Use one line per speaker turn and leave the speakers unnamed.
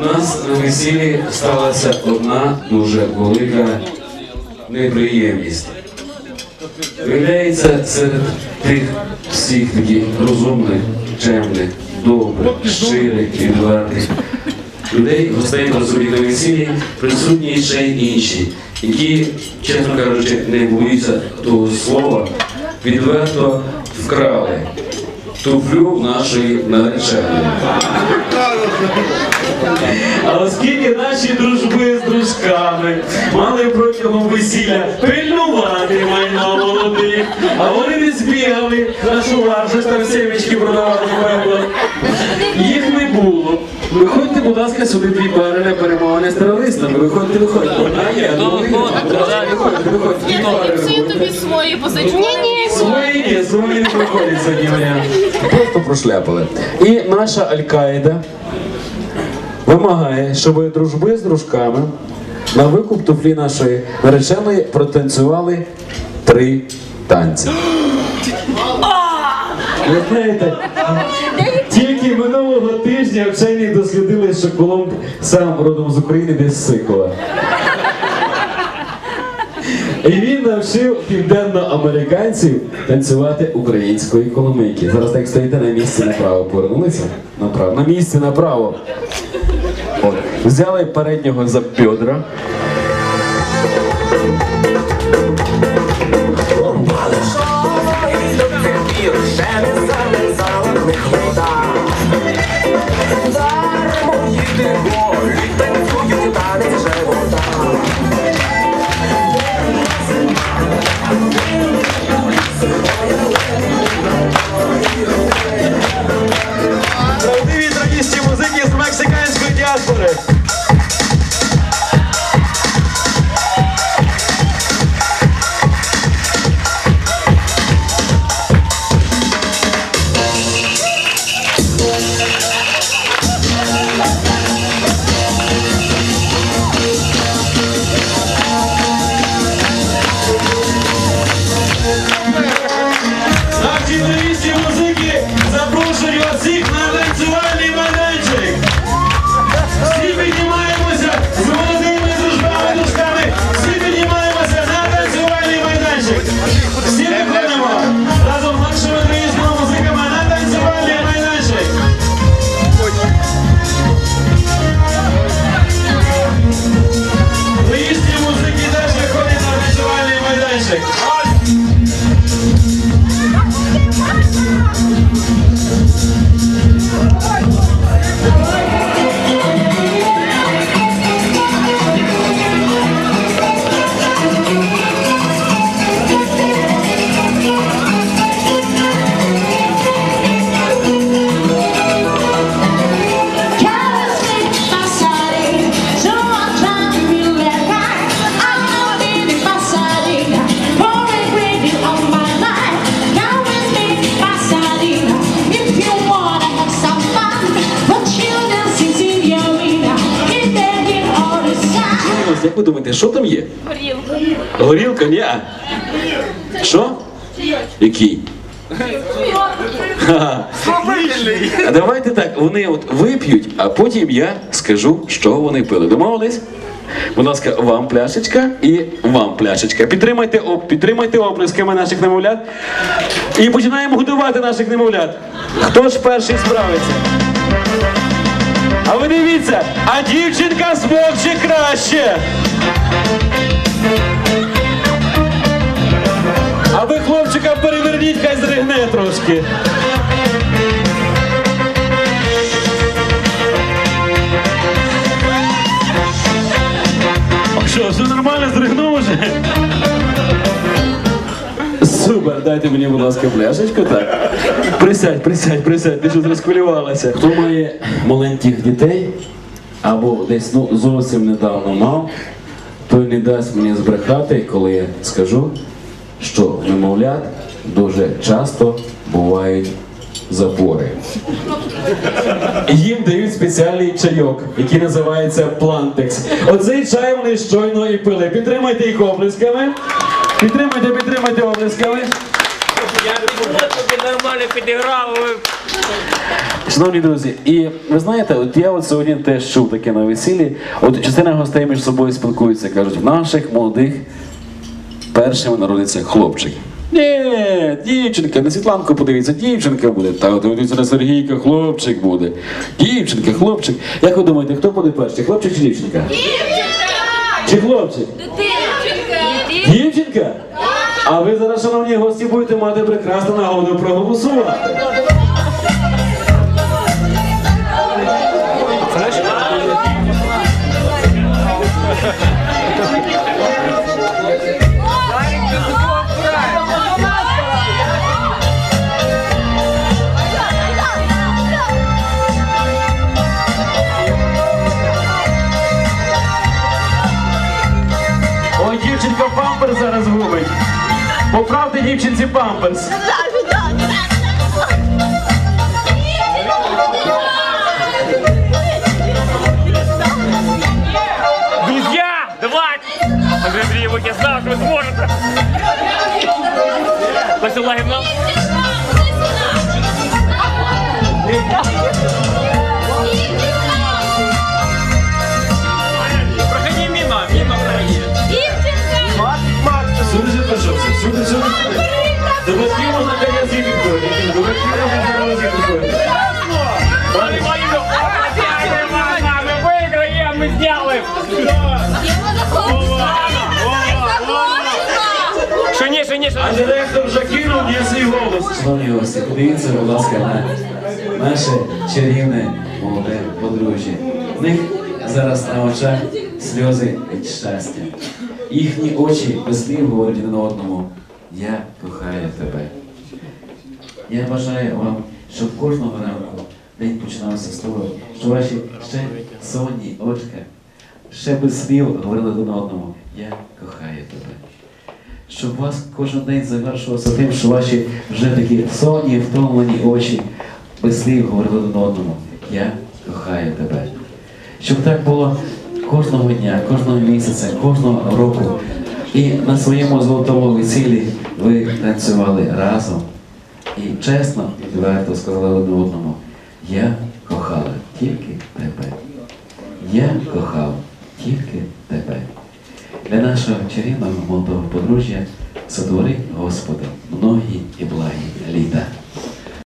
У нас на весіллі сталася одна дуже велика неприємність. Виявляється, серед тих всіх таких розумних, чемних, добрих, щирих, відвертих людей, гостей на весіллі, присутні ще й інші, які, чесно кажучи, не боються того слова, відверто вкрали туфлю нашої нареченої. А оскільки наші дружби з дружками мали протягом весілля пильнувати майно молодих, а вони не збігали на шувар, щось там сімечки продавати певно. Їх не було. Виходьте, будь ласка, сюди дві пари на перемовини з терористами. Виходьте, виходьте. Одна є, ласка, виходьте, виходьте. Дві пари
Всі тобі свої позичу. Ні, ні.
Свої ні, свої не проходять сьогодні варіант. Просто прошляпали. І наша Аль-Каїда вимагає, щоб дружби з дружками на викуп туфлі нашої нареченої протанцювали три танці. Ви знаєте, тільки минулого тижня вчені дослідили, що Колумб сам родом з України десь з. І він навчив південноамериканців танцювати української коломийки. Зараз так стоїте на місці направо, повернулися направо. На місці направо. От. Взяли переднього за бедра.
Наші трагісті
Ось, Як ви думаєте, що там є?
Горілка.
Горілка? Ні. Що? Який? А давайте так, вони от вип'ють, а потім я скажу, що вони пили. Домовились? Будь ласка, вам пляшечка і вам пляшечка. Підтримайте, оп, підтримайте оплесками наших немовлят. І починаємо годувати наших немовлят. Хто ж перший справиться? А ви дивіться, а дівчинка смокче краще. А ви хлопчика переверніть, хай зригне трошки. Що, все нормально зригнув уже? Супер, дайте мені, будь ласка, пляшечку, так. Присядь, присядь, присядь, ти що розхвилювалася. Хто має маленьких дітей або десь ну, зовсім недавно мав, той не дасть мені збрехати, коли я скажу, що немовлят дуже часто бувають запори. Їм дають спеціальний чайок, який називається плантекс. Оцей чай вони щойно і пили. Підтримайте їх оплесками. Підтримайте, підтримайте оплесками.
Я тобі нормально підіграв.
Шановні друзі, і ви знаєте, от я от сьогодні теж чув таке на весіллі. От частина гостей між собою спілкуються, кажуть, в наших молодих першим народиться хлопчик. Ні, дівчинка, на Світланку подивіться, дівчинка буде. Та от дивіться на Сергійка, хлопчик буде. Дівчинка, хлопчик. Як ви думаєте, хто буде перший? Хлопчик чи дівчинка? Дівчинка! Чи хлопчик?
Дівчинка.
Дівчинка? А ви зараз, шановні гості, будете мати прекрасну нагоду проголосувати. Памперс зараз губить. Поправте дівчинці памперс.
Друзья, давайте! Андрей Андреевич, я знаю, что вы сможете! Леся Лагівна,
А директор вже кинув мені свій голос. Шановні подивіться, будь ласка, на наше чарівне молоде подружжя. В них зараз на очах сльози від щастя. Їхні очі без слів говорять один одному. Я кохаю тебе. Я бажаю вам, щоб кожного ранку день починався з того, що ваші ще сонні очка ще без слів говорили один одному. Я кохаю тебе щоб вас кожен день завершувався тим, що ваші вже такі сонні, втомлені очі без слів говорили один одному. Я кохаю тебе. Щоб так було кожного дня, кожного місяця, кожного року. І на своєму золотому весіллі ви танцювали разом і чесно, відверто сказали один одному, я кохала тільки тебе. Я кохав тільки тебе. Для нашого чарівного молодого подружжя сотвори, Господи, многі і благі літа.